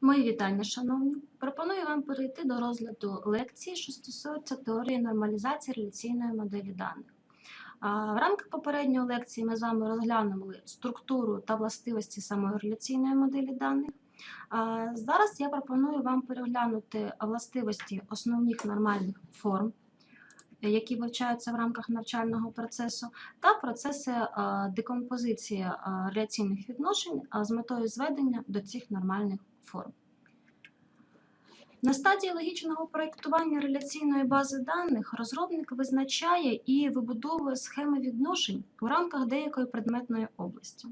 Мої вітання, шановні. Пропоную вам перейти до розгляду лекції, що стосується теорії нормалізації реляційної моделі даних. В рамках попередньої лекції ми з вами розглянули структуру та властивості самої реляційної моделі даних. Зараз я пропоную вам переглянути властивості основних нормальних форм, які вивчаються в рамках навчального процесу, та процеси декомпозиції реляційних відношень з метою зведення до цих нормальних форм. На стадії логічного проєктування реляційної бази даних розробник визначає і вибудовує схеми відношень у рамках деякої предметної області,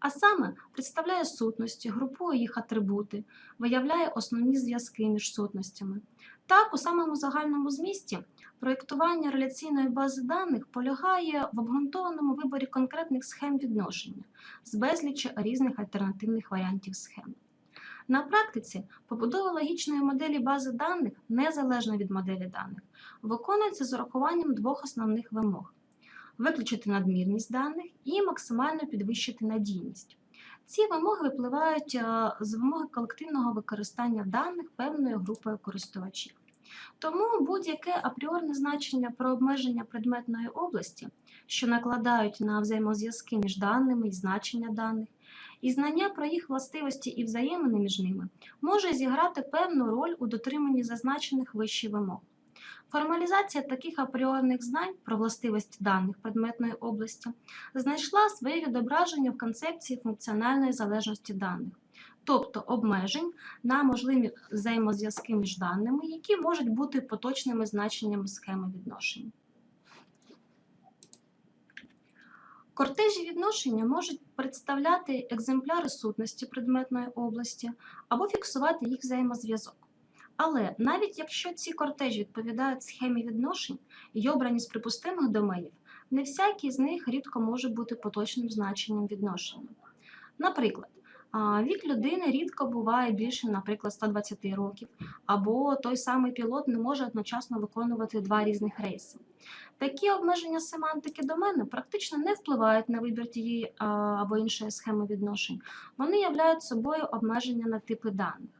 а саме представляє сутності, групує їх атрибути, виявляє основні зв'язки між сутностями. Так, у самому загальному змісті проєктування реляційної бази даних полягає в обґрунтованому виборі конкретних схем відношення з безлічі різних альтернативних варіантів схем. На практиці побудова логічної моделі бази даних, незалежно від моделі даних, виконується з урахуванням двох основних вимог: виключити надмірність даних і максимально підвищити надійність. Ці вимоги випливають е, з вимоги колективного використання даних певною групою користувачів. Тому будь-яке апріорне значення про обмеження предметної області, що накладають на взаємозв'язки між даними і значення даних, і знання про їх властивості і взаємини між ними може зіграти певну роль у дотриманні зазначених вище вимог. Формалізація таких апріорних знань про властивості даних предметної області знайшла своє відображення в концепції функціональної залежності даних, тобто обмежень на можливі взаємозв'язки між даними, які можуть бути поточними значеннями схеми відношень. Кортежі відношення можуть представляти екземпляри сутності предметної області або фіксувати їх взаємозв'язок. Але навіть якщо ці кортежі відповідають схемі відношень і обрані з припустимих доменів, не всякий з них рідко може бути поточним значенням відношення. Наприклад, вік людини рідко буває більше, наприклад, 120 років, або той самий пілот не може одночасно виконувати два різних рейси. Такі обмеження семантики домену практично не впливають на вибір тієї або іншої схеми відношень. Вони являють собою обмеження на типи даних.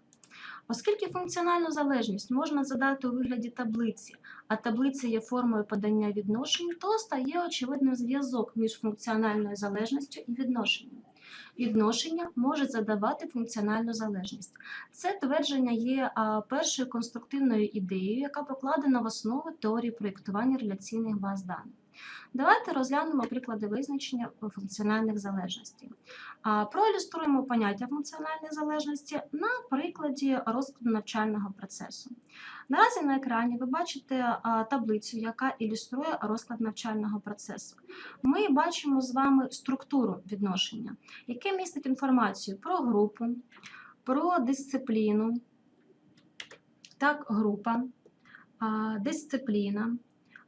Оскільки функціональну залежність можна задати у вигляді таблиці, а таблиця є формою подання відношень, то стає очевидним зв'язок між функціональною залежністю і відношенням. Відношення може задавати функціональну залежність. Це твердження є першою конструктивною ідеєю, яка покладена в основу теорії проєктування реляційних баз даних. Давайте розглянемо приклади визначення функціональних залежностей. Проілюструємо поняття функціональної залежності на прикладі розкладу навчального процесу. Наразі на екрані ви бачите таблицю, яка ілюструє розклад навчального процесу. Ми бачимо з вами структуру відношення, яке містить інформацію про групу, про дисципліну, так, група, дисципліна,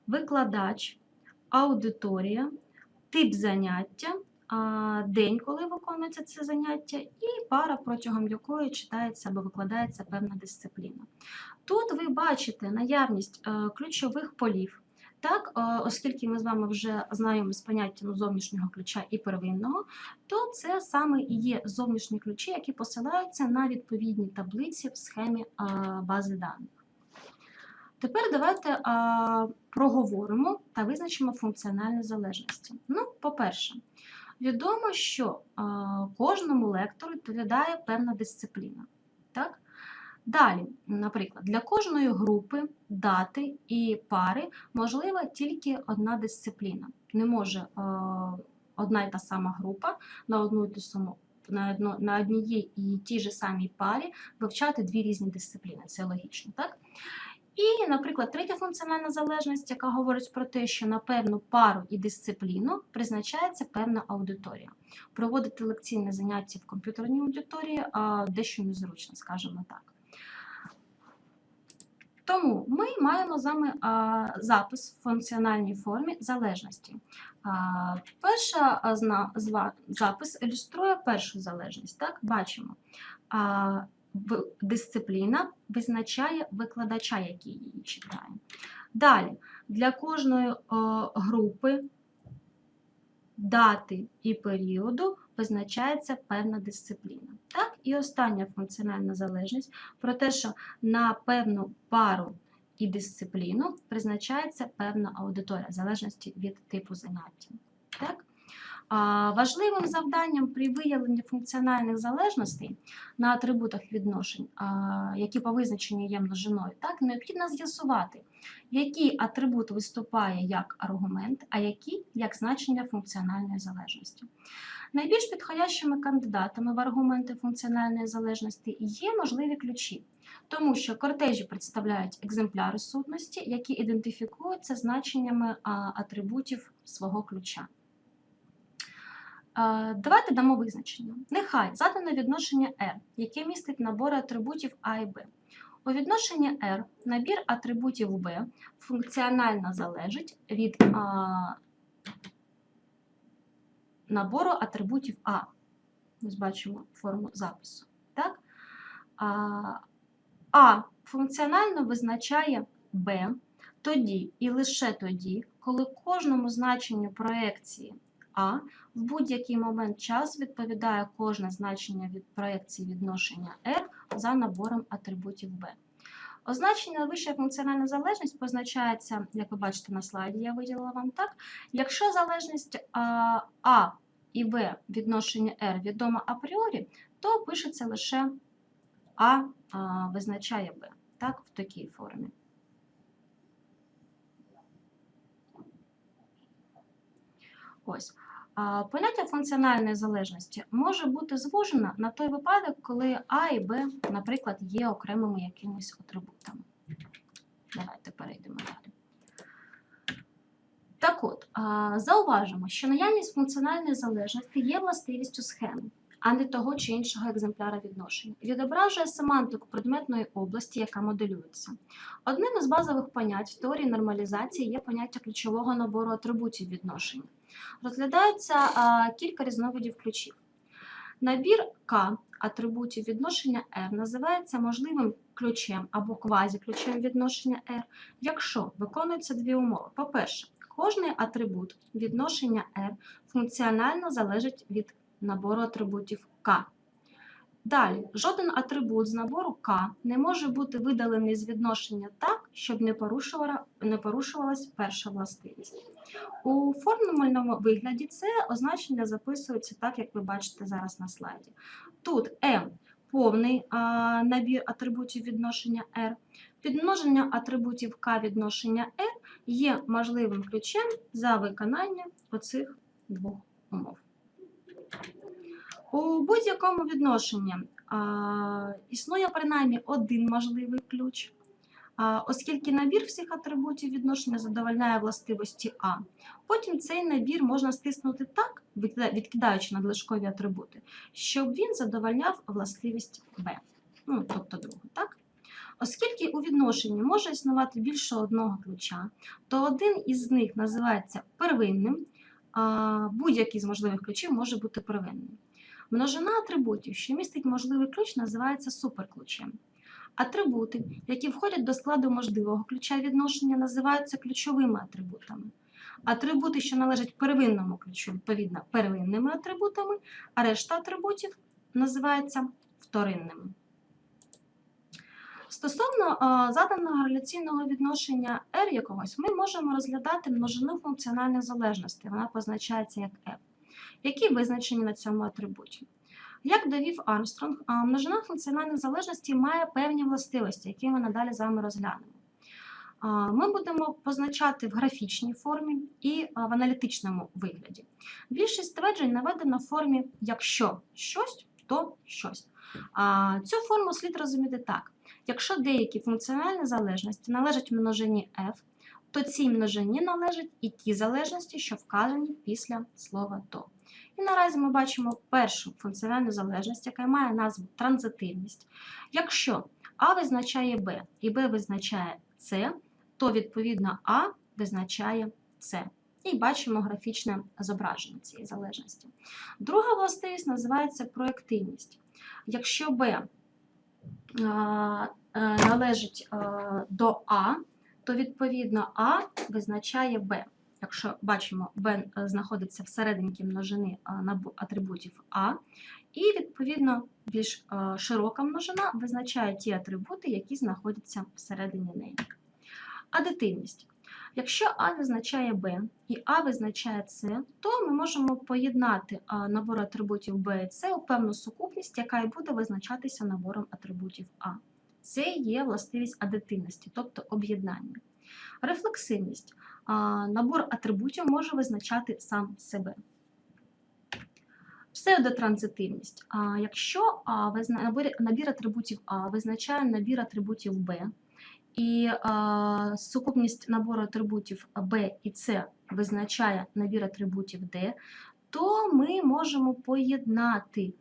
викладач, аудиторія, тип заняття, день, коли виконується це заняття, і пара, протягом якої читається або викладається певна дисципліна. Тут ви бачите наявність е, ключових полів. Так, е, оскільки ми з вами вже знайомі з поняттям зовнішнього ключа і первинного, то це саме і є зовнішні ключі, які посилаються на відповідні таблиці в схемі е, бази даних. Тепер давайте а, проговоримо та визначимо функціональні залежності. Ну, по-перше, відомо, що а, кожному лектору відповідає певна дисципліна. Так? Далі, наприклад, для кожної групи, дати і пари можлива тільки одна дисципліна. Не може е, одна і та сама група на одну і ту саму на одній і тій же самій парі вивчати дві різні дисципліни. Це логічно, так? І, наприклад, третя функціональна залежність, яка говорить про те, що на певну пару і дисципліну призначається певна аудиторія. Проводити лекційне заняття в комп'ютерній аудиторії а дещо незручно, скажімо так. Тому ми маємо з вами запис в функціональній формі залежності. Перша запис ілюструє першу залежність. Так, бачимо. Дисципліна визначає викладача, який її читає. Далі, для кожної е, групи, дати і періоду визначається певна дисципліна. Так? І остання функціональна залежність про те, що на певну пару і дисципліну призначається певна аудиторія в залежності від типу заняття. Важливим завданням при виявленні функціональних залежностей на атрибутах відношень, які по визначенню є множиною, так, необхідно з'ясувати, який атрибут виступає як аргумент, а який як значення функціональної залежності. Найбільш підходящими кандидатами в аргументи функціональної залежності є можливі ключі, тому що кортежі представляють екземпляри сутності, які ідентифікуються значеннями атрибутів свого ключа. Е, Давайте дамо визначення. Нехай задане відношення R, яке містить набори атрибутів А і Б. У відношенні R набір атрибутів B функціонально залежить від а, набору атрибутів А. Ось бачимо форму запису. Так? А, а функціонально визначає B тоді і лише тоді, коли кожному значенню проекції А в будь-який момент часу відповідає кожне значення від проекції відношення R за набором атрибутів B. Означення вища функціональна залежність позначається, як ви бачите на слайді, я виділила вам так. Якщо залежність а, і Б відношення R відома апріорі, то пишеться лише а визначає Б. Так, в такій формі. Ось. Поняття функціональної залежності може бути звужено на той випадок, коли А і Б, наприклад, є окремими якимись атрибутами. Давайте перейдемо далі. Так от, зауважимо, що наявність функціональної залежності є властивістю схеми, а не того чи іншого екземпляра відношення. Відображує семантику предметної області, яка моделюється. Одним із базових понять в теорії нормалізації є поняття ключового набору атрибутів відношення. Розглядаються а, кілька різновидів ключів. Набір К атрибутів відношення R називається можливим ключем або квазіключем відношення R, якщо виконуються дві умови. По-перше, кожний атрибут відношення R функціонально залежить від набору атрибутів К. Далі, жоден атрибут з набору К не може бути видалений з відношення так, щоб не, порушувала, не порушувалась перша властивість. У формульному вигляді це означення записується так, як ви бачите зараз на слайді. Тут M повний а, набір атрибутів відношення R, підмноження атрибутів К відношення R є можливим ключем за виконання оцих двох умов. У будь-якому відношенні а, існує принаймні один можливий ключ, а, оскільки набір всіх атрибутів відношення задовольняє властивості А. Потім цей набір можна стиснути так, відкидаючи надлишкові атрибути, щоб він задовольняв властивість Б, ну, тобто другу. Так? Оскільки у відношенні може існувати більше одного ключа, то один із них називається первинним, будь-який з можливих ключів може бути первинним. Множина атрибутів, що містить можливий ключ, називається суперключем. Атрибути, які входять до складу можливого ключа відношення, називаються ключовими атрибутами. Атрибути, що належать первинному ключу, відповідно, первинними атрибутами, а решта атрибутів називається вторинними. Стосовно а, заданого реляційного відношення R якогось, ми можемо розглядати множину функціональних залежностей. Вона позначається як F, які визначені на цьому атрибуті. Як довів Армстронг, множина функціональних залежностей має певні властивості, які ми надалі з вами розглянемо. Ми будемо позначати в графічній формі і в аналітичному вигляді. Більшість стверджень наведено в формі якщо щось, то щось. Цю форму слід розуміти так. Якщо деякі функціональні залежності належать множині f, то цій множині належать і ті залежності, що вказані після слова то. І наразі ми бачимо першу функціональну залежність, яка має назву транзитивність. Якщо А визначає Б і Б визначає С, то відповідно А визначає С. І бачимо графічне зображення цієї залежності. Друга властивість називається проєктивність. Якщо Б е, належить до А, то відповідно А визначає Б. Якщо бачимо, Б знаходиться всерединці множини атрибутів А, І, відповідно, більш е, широка множина визначає ті атрибути, які знаходяться всередині неї. Адитивність. Якщо А визначає Б і А визначає С, то ми можемо поєднати набор атрибутів Б і С у певну сукупність, яка і буде визначатися набором атрибутів А. Це є властивість адитивності, тобто об'єднання. Рефлексивність. Набор атрибутів може визначати сам себе. Псевдотранзитивність. Якщо набір, атрибутів А визначає набір атрибутів Б, і сукупність набору атрибутів Б і С визначає набір атрибутів D, то ми можемо поєднати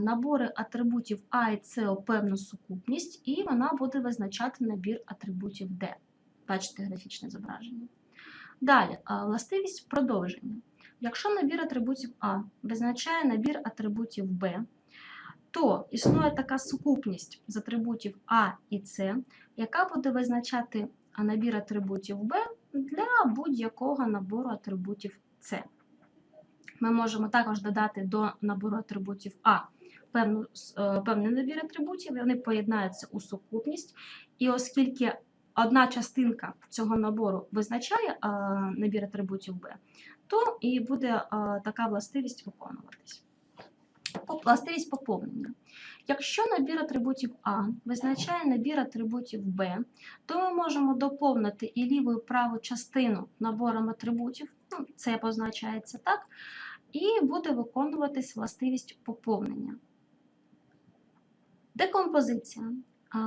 набори атрибутів А і С у певну сукупність, і вона буде визначати набір атрибутів D. Бачите графічне зображення. Далі, властивість продовження. Якщо набір атрибутів А визначає набір атрибутів Б, то існує така сукупність з атрибутів А і С, яка буде визначати набір атрибутів Б для будь-якого набору атрибутів С. Ми можемо також додати до набору атрибутів А певну, е, певний набір атрибутів, і вони поєднаються у сукупність. І оскільки одна частинка цього набору визначає а, набір атрибутів Б, то і буде а, така властивість виконуватись. Властивість поповнення. Якщо набір атрибутів А визначає набір атрибутів Б, то ми можемо доповнити і ліву і праву частину набором атрибутів, ну, це позначається так, і буде виконуватись властивість поповнення. Декомпозиція.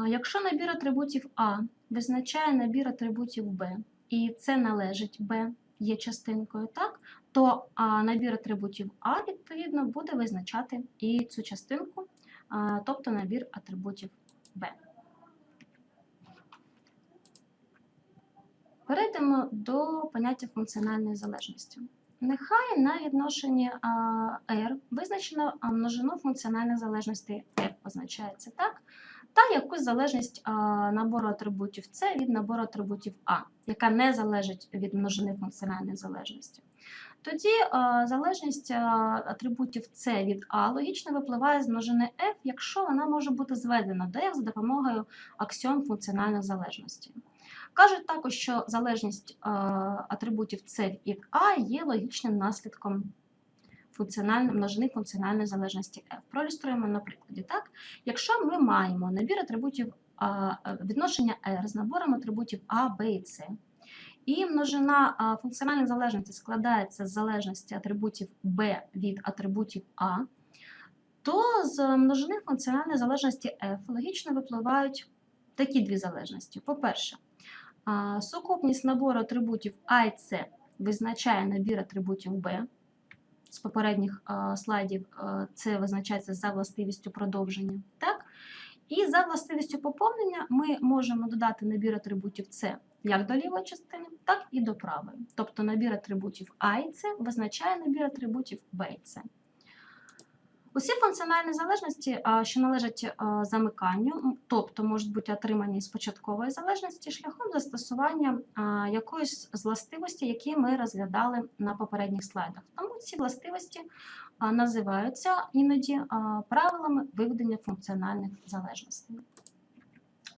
Якщо набір атрибутів А визначає набір атрибутів Б, і це належить Б, є частинкою, так, то набір атрибутів А, відповідно, буде визначати і цю частинку, тобто набір атрибутів Б. Перейдемо до поняття функціональної залежності. Нехай на відношенні R визначено множину функціональних залежностей F позначається так, та якусь залежність а, набору атрибутів C від набору атрибутів А, яка не залежить від множини функціональної залежності. Тоді а, залежність а, атрибутів C від А логічно випливає з множини F, якщо вона може бути зведена до F за допомогою аксіом функціональної залежності. Кажуть також, що залежність е, атрибутів C від А є логічним наслідком функціональної множини функціональної залежності F. Проілюструємо на прикладі. Так? Якщо ми маємо набір атрибутів е, відношення R з набором атрибутів А, Б і С, і множина функціональної залежності складається з залежності атрибутів B від атрибутів А, то з множини функціональної залежності F логічно випливають такі дві залежності. По-перше, Сукупність набору атрибутів А і С визначає набір атрибутів Б. З попередніх слайдів це визначається за властивістю продовження. Так? І за властивістю поповнення ми можемо додати набір атрибутів С як до лівої частини, так і до правої. Тобто набір атрибутів А і С визначає набір атрибутів Б і С. Усі функціональні залежності, що належать замиканню, тобто можуть бути отримані з початкової залежності шляхом застосування якоїсь з властивості, які ми розглядали на попередніх слайдах. Тому ці властивості називаються іноді правилами виведення функціональних залежностей.